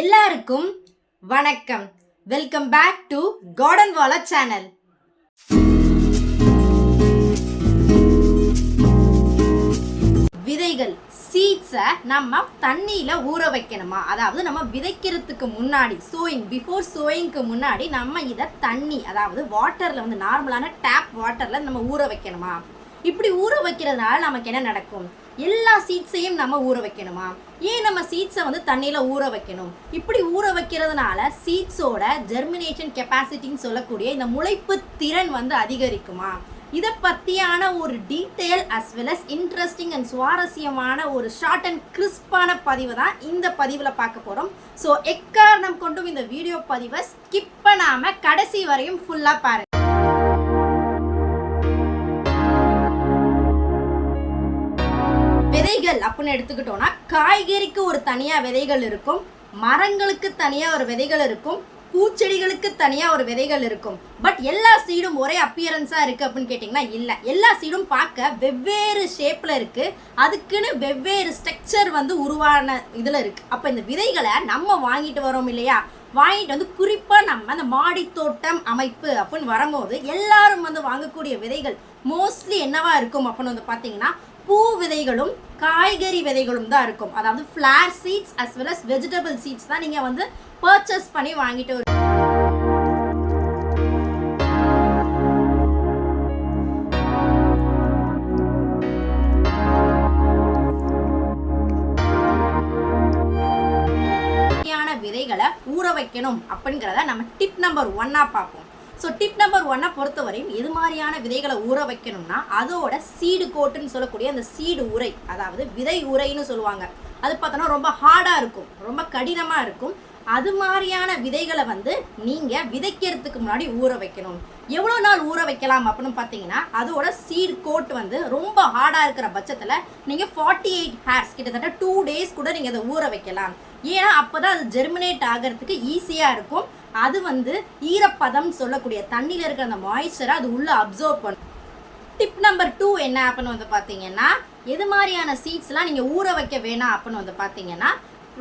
எல்லாருக்கும் வணக்கம். Welcome back to garden Wala channel விதைகள் சீட்ஸை நம்ம தண்ணியில் ஊற வைக்கணுமா? அதாவது நம்ம விதைக்கிறதுக்கு முன்னாடி சோயிங் பிஃபோர் சோயிங்க்கு முன்னாடி நம்ம இதை தண்ணி அதாவது வாட்டரில் வந்து நார்மலான டேப் வாட்டரில் நம்ம ஊற வைக்கணுமா? இப்படி ஊற வைக்கிறதுனால நமக்கு என்ன நடக்கும்? எல்லா சீட்ஸையும் நம்ம ஊற வைக்கணுமா? ஏன் நம்ம சீட்ஸை வந்து தண்ணியில் ஊற வைக்கணும்? இப்படி ஊற வைக்கிறதுனால சீட்ஸோட ஜெர்மினேஷன் கெப்பாசிட்டின்னு சொல்லக்கூடிய இந்த முளைப்பு திறன் வந்து அதிகரிக்குமா? இதை பற்றியான ஒரு detail as well as interesting and சுவாரஸ்யமான ஒரு ஷார்ட் அண்ட் கிறிஸ்பான பதிவு தான் இந்த பதிவில் பார்க்க போகிறோம் ஸோ எக்காரணம் கொண்டும் இந்த வீடியோ பதிவை ஸ்கிப் பண்ணாமல் கடைசி வரையும் ஃபுல்லாக பாருங்கள் விதைகள் அப்படின்னு எடுத்துக்கிட்டோம்னா காய்கறிக்கு ஒரு தனியாக விதைகள் இருக்கும் மரங்களுக்கு தனியாக ஒரு விதைகள் இருக்கும் பூச்செடிகளுக்கு தனியாக ஒரு விதைகள் இருக்கும். பட் எல்லா சீடும் ஒரே அப்பியரன்ஸாக இருக்குது அப்படின்னு கேட்டிங்கன்னா இல்லை. எல்லா சீடும் பார்க்க வெவ்வேறு ஷேப்பில் இருக்குது அதுக்குன்னு வெவ்வேறு ஸ்ட்ரக்சர் வந்து உருவான இதில் இருக்குது அப்போ இந்த விதைகளை நம்ம வாங்கிட்டு வரோம் இல்லையா? வாங்கிட்டு வந்து குறிப்பாக நம்ம அந்த மாடி தோட்டம் அமைப்பு அப்படின்னு வரும்போது எல்லாரும் வந்து வாங்கக்கூடிய விதைகள் மோஸ்ட்லி என்னவா இருக்கும் அப்படின்னு வந்து பார்த்தீங்கன்னா பூ விதைகளும் காய்கறி விதைகளும் தான் இருக்கும். அதாவது flower seeds as well as vegetable seeds தான் நீங்கள் வந்து பர்ச்சேஸ் பண்ணி வாங்கிட்டு வரும் விதைகளை ஊற வைக்கணும் அப்படிங்கிறத நம்ம டிப் நம்பர் ஒன்னா பார்ப்போம். ஸோ டிப் நம்பர் ஒன்னை பொறுத்தவரையும் எது மாதிரியான விதைகளை ஊற வைக்கணும்னா அதோட சீடு கோட்டுன்னு சொல்லக்கூடிய அந்த சீடு உரை அதாவது விதை உரைன்னு சொல்லுவாங்க. அது பார்த்தோன்னா ரொம்ப ஹார்டாக இருக்கும் ரொம்ப கடினமாக இருக்கும். அது மாதிரியான விதைகளை வந்து நீங்கள் விதைக்கிறதுக்கு முன்னாடி ஊற வைக்கணும். எவ்வளோ நாள் ஊற வைக்கலாம் அப்படின்னு பார்த்தீங்கன்னா அதோட சீட் கோட் வந்து ரொம்ப ஹார்டாக இருக்கிற பட்சத்தில் நீங்கள் ஃபார்ட்டி எயிட் ஹேர்ஸ் கிட்டத்தட்ட டூ டேஸ் கூட நீங்கள் அதை ஊற வைக்கலாம். ஏன்னா அப்போ தான் அது ஜெர்மினேட் ஆகிறதுக்கு ஈஸியாக இருக்கும். அது வந்து ஈரப்பதம் சொல்லக்கூடிய தண்ணியில் இருக்கிற அந்த மாய்ஸ்சரை அது உள்ளே அப்சர்வ் பண்ணும். டிப் நம்பர் டூ என்ன அப்படின்னு வந்து பார்த்தீங்கன்னா எது மாதிரியான சீட்ஸ்லாம் நீங்கள் ஊற வைக்க வேணாம் அப்படின்னு வந்து பார்த்தீங்கன்னா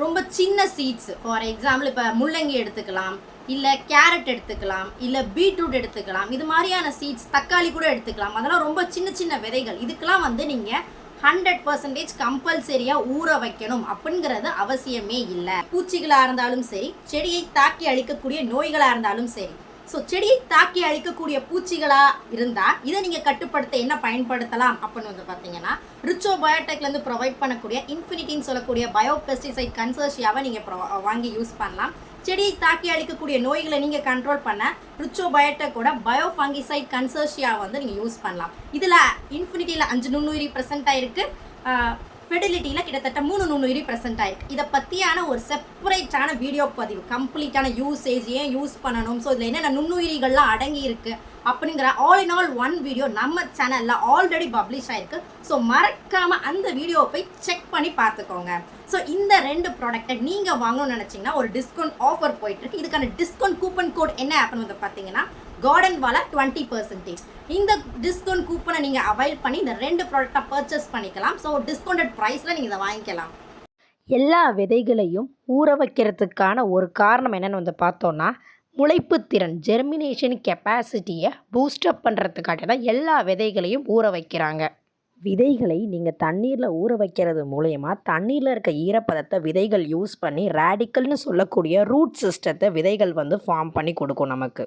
ரொம்ப சின்ன சீட்ஸ் ஃபார் எக்ஸாம்பிள் இப்போ முள்ளங்கி எடுத்துக்கலாம் இல்லை கேரட் எடுத்துக்கலாம் இல்லை பீட்ரூட் எடுத்துக்கலாம் இது மாதிரியான சீட்ஸ் தக்காளி கூட எடுத்துக்கலாம். அதெல்லாம் ரொம்ப சின்ன சின்ன விதைகள். இதுக்கெலாம் வந்து நீங்கள் ஹண்ட்ரட் பர்சன்டேஜ் கம்பல்சரியாக ஊற வைக்கணும் அப்படிங்கிறது அவசியமே இல்லை. பூச்சிகளாக இருந்தாலும் சரி செடியை தாக்கி அழிக்கக்கூடிய நோய்களாக இருந்தாலும் சரி. ஸோ செடியை தாக்கி அழிக்கக்கூடிய பூச்சிகளாக இருந்தால் இதை நீங்கள் கட்டுப்படுத்த என்ன பயன்படுத்தலாம் அப்படின்னு வந்து பார்த்தீங்கன்னா ரிச்சோ பயோடெக்லேருந்து ப்ரொவைட் பண்ணக்கூடிய இன்ஃபினிட்டின்னு சொல்லக்கூடிய பயோ பெஸ்டிசைட் கன்சர்ஷியாவை நீங்கள் வாங்கி யூஸ் பண்ணலாம். செடியை தாக்கி அழிக்கக்கூடிய நோய்களை நீங்கள் கண்ட்ரோல் பண்ண ரிச்சோ பயோடெக்கோட பயோ ஃபங்கிசைட் கன்சர்ஷியா வந்து நீங்கள் யூஸ் பண்ணலாம். இதில் இன்ஃபினிட்டியில் அஞ்சு நுண்ணுயிரி ப்ரெசென்ட் ஆயிருக்கு. ஃபெடிலிட்டியில் கிட்டத்தட்ட மூணு நுண்ணுயிரி ப்ரெசென்ட் ஆயிருக்கு. இதை பற்றியான ஒரு செப்பரேட்டான வீடியோ பதிவு கம்ப்ளீட்டான யூசேஜ் ஏன் யூஸ் பண்ணணும்? ஸோ இதில் என்னென்ன நுண்ணுயிரிகள்லாம் அடங்கி இருக்கு அப்படிங்கிற all in all one video நம்ம சேனலில் ஆல்ரெடி பப்ளிஷ் ஆயிருக்கு. ஸோ மறக்காமல் அந்த வீடியோவை போய் செக் பண்ணி பார்த்துக்கோங்க. ஸோ இந்த ரெண்டு ப்ராடக்ட்டை நீங்கள் வாங்கணும்னு நினச்சிங்கன்னா ஒரு டிஸ்கவுண்ட் ஆஃபர் போயிட்டுருக்கு இதுக்கான டிஸ்கவுண்ட் கூப்பன் கோட் என்ன அப்படின்னு வந்து பார்த்தீங்கன்னா கார்டன் வால டுவெண்ட்டி பர்சன்டேஜ் இந்த டிஸ்கவுண்ட் கூப்பனை நீங்கள் அவைல் பண்ணி இந்த ரெண்டு ப்ராடக்ட்டை பர்ச்சேஸ் பண்ணிக்கலாம். ஸோ டிஸ்கவுண்டட் ப்ரைஸில் நீங்கள் இதை வாங்கிக்கலாம். எல்லா விதைகளையும் ஊற வைக்கிறதுக்கான ஒரு காரணம் என்னென்னு வந்து பார்த்தோன்னா முளைப்புத்திறன் ஜெர்மினேஷன் கெப்பாசிட்டியை பூஸ்டப் பண்ணுறதுக்காக தான் எல்லா விதைகளையும் ஊற வைக்கிறாங்க. விதைகளை நீங்கள் தண்ணீரில் ஊற வைக்கிறது மூலயமா தண்ணீரில் இருக்க ஈரப்பதத்தை விதைகள் யூஸ் பண்ணி ரேடிக்கல்னு சொல்லக்கூடிய ரூட் சிஸ்டத்தை விதைகள் வந்து ஃபார்ம் பண்ணி கொடுக்கும் நமக்கு.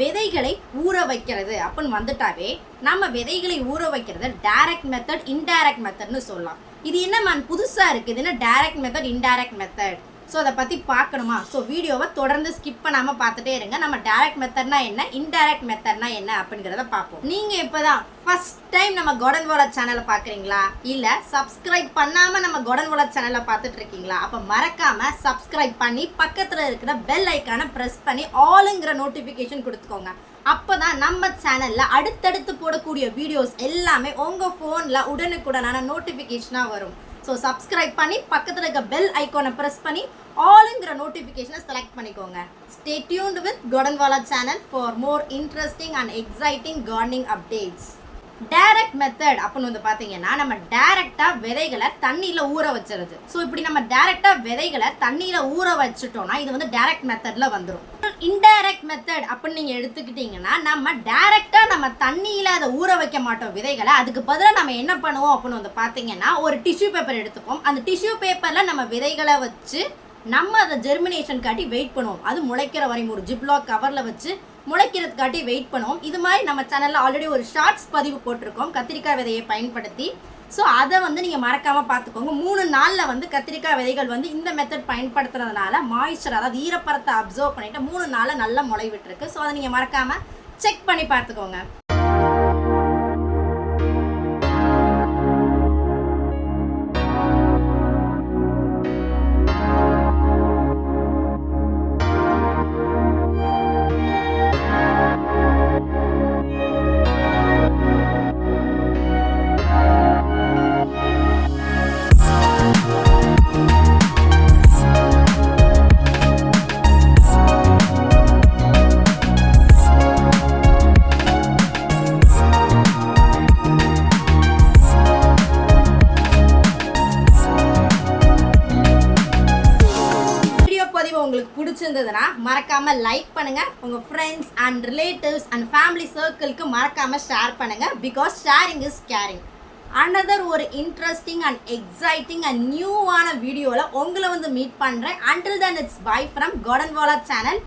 விதைகளை ஊற வைக்கிறது. அப்படின்னு வந்துட்டாவே நம்ம விதைகளை ஊற வைக்கிறது டைரக்ட் மெத்தட் இன்டைரக்ட் மெத்தட்னு சொல்லலாம். இது என்ன மேம் புதுசாக இருக்குது இது என்ன direct method indirect method so அதை பற்றி பார்க்கணுமா? ஸோ வீடியோவை தொடர்ந்து ஸ்கிப் பண்ணாமல் பார்த்துட்டே இருங்க. நம்ம டைரக்ட் மெத்தட்னா என்ன? இன்டைரக்ட் மெத்தட்னா என்ன அப்படிங்கிறத பார்ப்போம். நீங்கள் இப்போ தான் ஃபஸ்ட் டைம் நம்ம கோடன் வோலா சேனலை பார்க்குறீங்களா? இல்லை சப்ஸ்கிரைப் பண்ணாமல் நம்ம கோடன் வோலா சேனலை பார்த்துட்டு இருக்கீங்களா? அப்போ மறக்காமல் சப்ஸ்கிரைப் பண்ணி பக்கத்தில் இருக்கிற பெல் ஐக்கானை ப்ரெஸ் பண்ணி ஆளுங்கிற நோட்டிஃபிகேஷன் கொடுத்துக்கோங்க. அப்போ தான் நம்ம சேனலில் அடுத்தடுத்து போடக்கூடிய வீடியோஸ் எல்லாமே உங்கள் ஃபோனில் உடனுக்குடனான நோட்டிஃபிகேஷனாக வரும். ஸோ சப்ஸ்கிரைப் பண்ணி பக்கத்தில் இருக்க பெல் ஐக்கானை ப்ரெஸ் பண்ணி ஆளுங்கிற நோட்டிஃபிகேஷனை செலக்ட் பண்ணிக்கோங்க. Stay tuned with Gardenwala channel for more interesting and exciting gardening updates direct method அப்படின்னு வந்து பார்த்தீங்கன்னா நம்ம டைரக்டாக விதைகளை தண்ணியில் ஊற வச்சிருது. ஸோ இப்படி நம்ம டைரக்டாக விதைகளை தண்ணியில் ஊற வச்சுட்டோம்னா இது வந்து டைரக்ட் மெத்தடில் வந்துடும் இன்டைரக்ட் மெத்தட் அப்படின்னு நீங்கள் எடுத்துக்கிட்டிங்கன்னா நம்ம டைரக்டாக நம்ம தண்ணியில் அதை ஊற வைக்க மாட்டோம் விதைகளை. அதுக்கு பதிலாக நம்ம என்ன பண்ணுவோம் அப்படின்னு வந்து பார்த்தீங்கன்னா ஒரு டிஷ்யூ பேப்பர் எடுத்துப்போம். அந்த டிஷ்யூ பேப்பரில் நம்ம விதைகளை வச்சு நம்ம அதை ஜெர்மினேஷன் காட்டி வெயிட் பண்ணுவோம். அது முளைக்கிற வரையும் ஒரு ஜிப்லாக் கவரில் வச்சு முளைக்கிறதுக்காட்டி வெயிட் பண்ணுவோம். இது மாதிரி நம்ம சேனலில் ஆல்ரெடி ஒரு ஷார்ட்ஸ் பதிவு போட்டிருக்கோம். கத்திரிக்காய் விதையை பயன்படுத்தி. ஸோ அதை வந்து நீங்கள் மறக்காமல் பார்த்துக்கோங்க. மூணு நாளில் வந்து கத்திரிக்காய் விதைகள் வந்து இந்த மெத்தட் பயன்படுத்துறதுனால மாய்ஸ்சர் அதாவது ஈரப்பரத்தை அப்சர்வ் பண்ணிட்டு மூணு நாளில் நல்லா முளை விட்டுருக்கு ஸோ அதை நீங்கள் மறக்காமல் செக் பண்ணி பார்த்துக்கோங்க. பிடிச்சிருந்ததுன்னா மறக்காம லைக் பண்ணுங்க. உங்க friends and relatives and family சர்க்கிள்க்கு மறக்காம ஷேர் பண்ணுங்க. Because sharing is caring another ஒரு இன்ட்ரெஸ்டிங் அண்ட் எக்ஸைட்டிங் அண்ட் நியூவான வீடியோவில் உங்களை வந்து மீட் பண்ணுறேன் until then it's bye from garden Wala channel